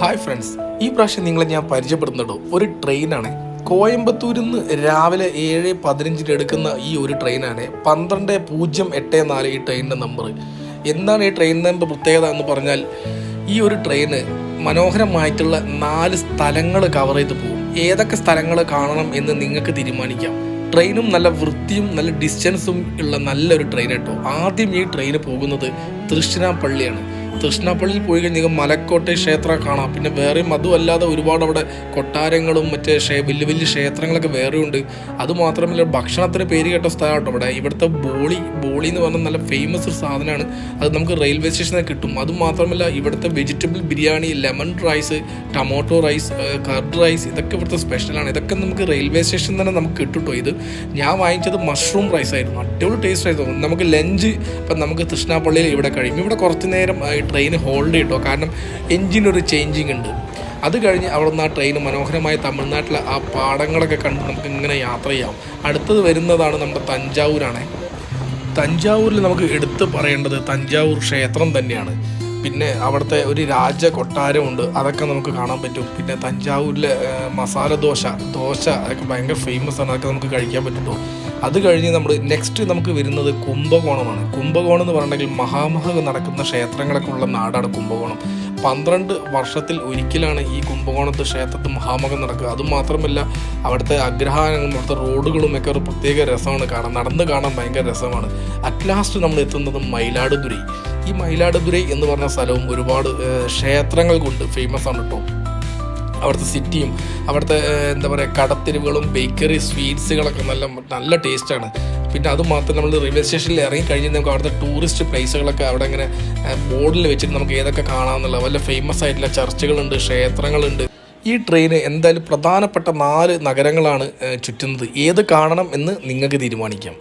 Hi friends ഈ പ്രാവശ്യം നിങ്ങളെ ഞാൻ പരിചയപ്പെടുന്നുണ്ടോ ഒരു ട്രെയിനാണ് കോയമ്പത്തൂരിൽ നിന്ന് രാവിലെ ഏഴ് പതിനഞ്ചിന് എടുക്കുന്ന ഈ ഒരു ട്രെയിനാണ് പന്ത്രണ്ട് പൂജ്യം എട്ട് നാല് ഈ ട്രെയിനിന്റെ നമ്പർ എന്താണ് ഈ ട്രെയിനിന്റെ പ്രത്യേകത എന്ന് പറഞ്ഞാൽ ഈ ഒരു ട്രെയിന് മനോഹരമായിട്ടുള്ള നാല് സ്ഥലങ്ങൾ കവർ ചെയ്ത് പോകും ഏതൊക്കെ സ്ഥലങ്ങൾ കാണണം എന്ന് നിങ്ങൾക്ക് തീരുമാനിക്കാം. ട്രെയിനും നല്ല വൃത്തിയും നല്ല ഡിസ്റ്റൻസും ഉള്ള നല്ലൊരു ട്രെയിൻ കേട്ടോ ആദ്യം ഈ ട്രെയിന് പോകുന്നത് തൃശ്ശിനാപ്പള്ളിയാണ് തൃശ്ശിനാപ്പള്ളിയിൽ പോയി കഴിഞ്ഞാൽ മലക്കോട്ടെ ക്ഷേത്രം കാണാം. പിന്നെ വേറെയും അതുമല്ലാതെ ഒരുപാട് അവിടെ കൊട്ടാരങ്ങളും മറ്റേ വലിയ വലിയ ക്ഷേത്രങ്ങളൊക്കെ വേറെ ഉണ്ട്. അതുമാത്രമല്ല ഭക്ഷണത്തിന് പേര് കേട്ട സ്ഥലമാട്ടോ ഇവിടെ. ഇവിടുത്തെ ബോളി ബോളി എന്ന് പറഞ്ഞാൽ നല്ല ഫേമസ് ഒരു സാധനമാണ്. അത് നമുക്ക് റെയിൽവേ സ്റ്റേഷനിൽ കിട്ടും. അതുമാത്രമല്ല ഇവിടുത്തെ vegetable biryani lemon rice tomato rice curd rice ഇതൊക്കെ ഇവിടുത്തെ സ്പെഷ്യലാണ് ഇതൊക്കെ നമുക്ക് റെയിൽവേ സ്റ്റേഷനിൽ തന്നെ നമുക്ക് കിട്ടുട്ടോ ഇത്. ഞാൻ വാങ്ങിച്ചത് മഷ്റൂം റൈസ് ആയിരുന്നു. അടിപൊളി ടേസ്റ്റ് ആയിരുന്നു. നമുക്ക് ലഞ്ച് ഇപ്പം നമുക്ക് തൃഷ്ണാപ്പള്ളിയിൽ ഇവിടെ കഴിയും. ഇവിടെ കുറച്ച് നേരം ട്രെയിൻ ഹോൾഡ് ചെയ്യട്ടോ കാരണം എൻജിനൊരു ചേഞ്ചിങ് ഉണ്ട്. അത് കഴിഞ്ഞ് അവിടെ നിന്ന് ആ ട്രെയിൻ മനോഹരമായ തമിഴ്നാട്ടിലെ ആ പാടങ്ങളൊക്കെ കണ്ട് നമുക്ക് ഇങ്ങനെ യാത്ര ചെയ്യാം. അടുത്തത് വരുന്നതാണ് നമ്മുടെ തഞ്ചാവൂരാണ്. തഞ്ചാവൂരിൽ നമുക്ക് എടുത്ത് പറയേണ്ടത് തഞ്ചാവൂർ ക്ഷേത്രം തന്നെയാണ്. പിന്നെ അവിടുത്തെ ഒരു രാജ കൊട്ടാരമുണ്ട്. അതൊക്കെ നമുക്ക് കാണാൻ പറ്റും. പിന്നെ തഞ്ചാവൂരിലെ മസാല ദോശ ദോശ അതൊക്കെ ഭയങ്കര ഫേമസ് ആണ്. അതൊക്കെ നമുക്ക് കഴിക്കാൻ പറ്റുള്ളൂ. അത് കഴിഞ്ഞ് നമ്മൾ നെക്സ്റ്റ് നമുക്ക് വരുന്നത് കുംഭകോണമാണ്. കുംഭകോണം എന്ന് പറഞ്ഞിട്ടുണ്ടെങ്കിൽ മഹാമഹ നടക്കുന്ന ക്ഷേത്രങ്ങളൊക്കെ ഉള്ള നാടാണ് കുംഭകോണം. പന്ത്രണ്ട് വർഷത്തിൽ ഒരിക്കലാണ് ഈ കുംഭകോണത്ത് ക്ഷേത്രത്തിൽ മഹാമകം നടക്കുക. അതുമാത്രമല്ല അവിടുത്തെ അഗ്രഹാരങ്ങളും അവിടുത്തെ റോഡുകളും ഒക്കെ ഒരു പ്രത്യേക രസമാണ് കാണാൻ നടന്ന് കാണാൻ ഭയങ്കര രസമാണ്. അറ്റ് ലാസ്റ്റ് നമ്മൾ എത്തുന്നത് മയിലാടുതുരൈ ഈ മയിലാടുതുരൈ എന്ന് പറഞ്ഞ സ്ഥലവും ഒരുപാട് ക്ഷേത്രങ്ങൾ കൊണ്ട് ഫേമസ് ആണ് കേട്ടോ അവിടുത്തെ സിറ്റിയും അവിടുത്തെ എന്താ പറയുക കടത്തിരിവുകളും ബേക്കറി സ്വീറ്റ്സുകളൊക്കെ നല്ല നല്ല ടേസ്റ്റാണ് പിന്നെ അത് മാത്രം നമ്മൾ റെയിൽവേ സ്റ്റേഷനിൽ ഇറങ്ങി കഴിഞ്ഞ് നമുക്ക് അവിടുത്തെ ടൂറിസ്റ്റ് പ്ലേസുകളൊക്കെ അവിടെ ഇങ്ങനെ ബോർഡിൽ വെച്ചിട്ട് നമുക്ക് ഏതൊക്കെ കാണാമെന്നുള്ള വല്ല ഫേമസ് ആയിട്ടുള്ള ചർച്ചുകളുണ്ട് ക്ഷേത്രങ്ങളുണ്ട്. ഈ ട്രെയിന് എന്തായാലും പ്രധാനപ്പെട്ട നാല് നഗരങ്ങളാണ് ചുറ്റുന്നത്. ഏത് കാണണം എന്ന് നിങ്ങൾക്ക് തീരുമാനിക്കാം.